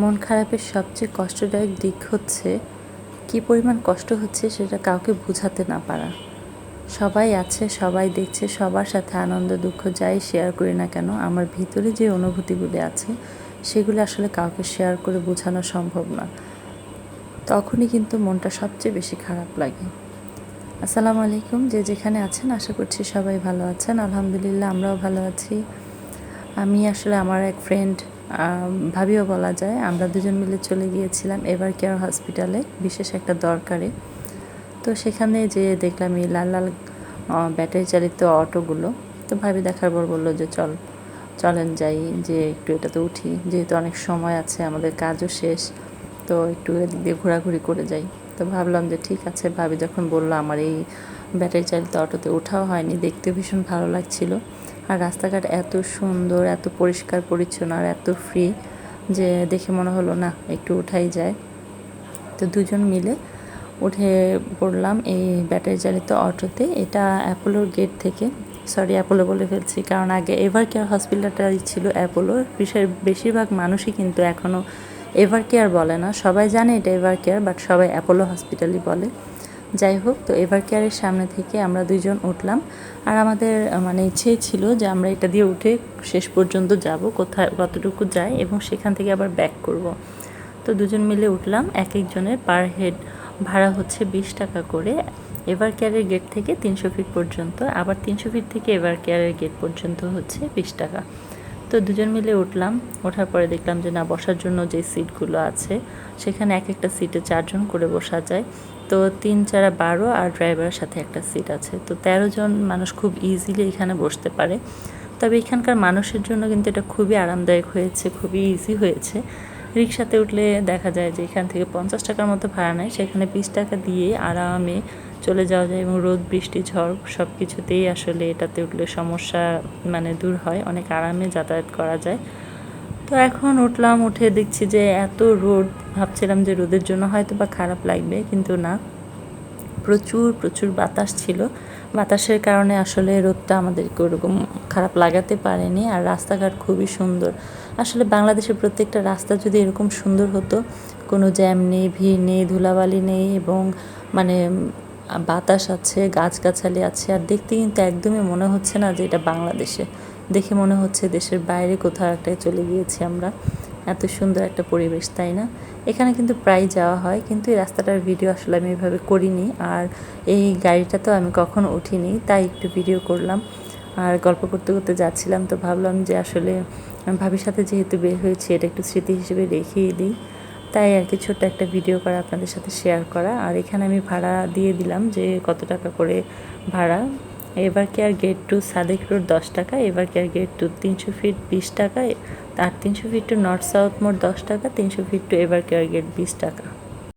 মন খারাপের সবচেয়ে কষ্টদায়ক দিক হচ্ছে কি পরিমাণ কষ্ট হচ্ছে সেটা কাউকে বোঝাতে না পারা। সবাই আছে, সবাই দেখছে, সবার সাথে আনন্দ, দুঃখ যাই শেয়ার করি না কেন, আমার ভিতরে যে অনুভূতিগুলি আছে, সেগুলো আসলে কাউকে শেয়ার করে বোঝানো সম্ভব না। তখনই কিন্তু মনটা সবচেয়ে বেশি খারাপ লাগে। আসসালামু আলাইকুম, যে যেখানে আছেন, আশা করছি সবাই ভালো আছেন। আলহামদুলিল্লাহ, আমরাও ভালো আছি। আমি আসলে আমার এক ফ্রেন্ড ভাবিও বলা যায়, আমরা দুজন মিলে চলে গিয়েছিলাম এভার কেয়ার হসপিটালে, বিশেষ একটা দরকারে। তো সেখানে যে দেখলাম এই লাল লাল ব্যাটারি চালিত অটোগুলো। তো ভাবি দেখার পর বলল যে, চল, চলেন যাই, যে একটু এটাতে উঠি। যেহেতু অনেক সময় আছে, আমাদের কাজও শেষ, তো একটু এদিক দিয়ে ঘোরাঘুরি করে যাই। তো ভাবলাম যে, ঠিক আছে। ভাবি যখন বলল, আমার এই ব্যাটারি চালিত অটোতে ওঠাও হয়নি, দেখতে ভীষণ ভালো লাগছিল। আর রাস্তাঘাট এত সুন্দর, এত পরিষ্কার পরিচ্ছন্ন আর এত ফ্রি যে দেখে মনে হলো, না, একটু উঠাই যায়। তো দুজন মিলে উঠে পড়লাম এই ব্যাটারি চালিত অটোতে। এটা অ্যাপোলোর গেট থেকে সরি অ্যাপোলো বলে ফেলছি, কারণ আগে এভার কেয়ার হসপিটালটাই ছিল অ্যাপোলোর। বিশেষ বেশিরভাগ মানুষই কিন্তু এখনও এভার কেয়ার বলে না। সবাই জানে এটা এভার কেয়ার বাট সবাই অ্যাপোলো হসপিটালই বলে। যাই হোক, তো এভার কেয়ারের সামনে থেকে আমরা দুইজন উঠলাম। আর আমাদের মানে ইচ্ছেই ছিল যে আমরা এটা দিয়ে উঠে শেষ পর্যন্ত যাব, কোথায়, কতটুকু যাই এবং সেখান থেকে আবার ব্যাক করব। তো দুজন মিলে উঠলাম এক একজনের পার হেড ভাড়া হচ্ছে বিশ টাকা করে। এভার কেয়ারের গেট থেকে তিনশো ফিট পর্যন্ত, আবার তিনশো ফিট থেকে এভার কেয়ারের গেট পর্যন্ত হচ্ছে বিশ টাকা। তো দুজন মিলে উঠলাম। ওঠার পরে দেখলাম যে, না, বসার জন্য যে সিটগুলো আছে, সেখানে এক একটা সিটে চারজন করে বসা যায়। তো তিন চারা বারো আর ড্রাইভারের সাথে একটা সিট আছে। তো তেরো জন মানুষ খুব ইজিলি এখানে বসতে পারে। তবে এখানকার মানুষের জন্য কিন্তু এটা খুবই আরামদায়ক হয়েছে, খুবই ইজি হয়েছে। রিক্সাতে উঠলে দেখা যায় যে, এখান থেকে পঞ্চাশ টাকার মতো ভাড়া নেয়। সেখানে বিশ টাকা দিয়ে আরামে চলে যাওয়া যায় এবং রোদ, বৃষ্টি, ঝড় সব কিছুতেই আসলে এটাতে উঠলে সমস্যা মানে দূর হয়, অনেক আরামে যাতায়াত করা যায়। তো এখন উঠলাম, উঠে দেখছি যে এত রোদ, ভাবছিলাম যে রোদের জন্য হয়তো বা খারাপ লাগবে, কিন্তু না। প্রচুর প্রচুর বাতাস ছিল। বাতাসের কারণে আসলে রোদটা আমাদেরকে ওরকম খারাপ লাগাতে পারেনি আর রাস্তাঘাট খুবই সুন্দর। আসলে বাংলাদেশের প্রত্যেকটা রাস্তা যদি এরকম সুন্দর হতো, কোনো জ্যাম নেই, ভিড় নেই, ধুলাবালি নেই এবং মানে বাতাস আছে, গাছগাছালি আছে, আর দেখতে কিন্তু একদমই মনে হচ্ছে না যে এটা বাংলাদেশে। দেখে মনে হচ্ছে দেশের বাইরে কোথাও একটা চলে গিয়েছি আমরা। এত সুন্দর একটা পরিবেশ, তাই না? এখানে কিন্তু প্রায় যাওয়া হয়, কিন্তু এই রাস্তাটার ভিডিও আসলে আমি এভাবে করিনি। আর এই গাড়িটা তো আমি কখনো উঠিনি, তাই একটু ভিডিও করলাম। আর গল্প করতে করতে যাচ্ছিলাম, তো ভাবলাম যে আসলে, ভাবির সাথে যেহেতু বের হয়েছি, এটা একটু স্মৃতি হিসেবে রেখেই দিই। তাই আর কি ছোট্ট একটা ভিডিও করা আপনাদের সাথে শেয়ার করা। আর এখানে আমি ভাড়া দিয়ে দিলাম যে কত টাকা করে ভাড়া। এবার care gate to Sadek road দশ টাকা, এবার কেয়ার গেট টু তিনশো ফিট বিশ টাকা, আর তিনশো ফিট টু নর্থ সাউথ মোড় দশ টাকা, তিনশো ফিট টু এবার কেয়ার গেট বিশ টাকা।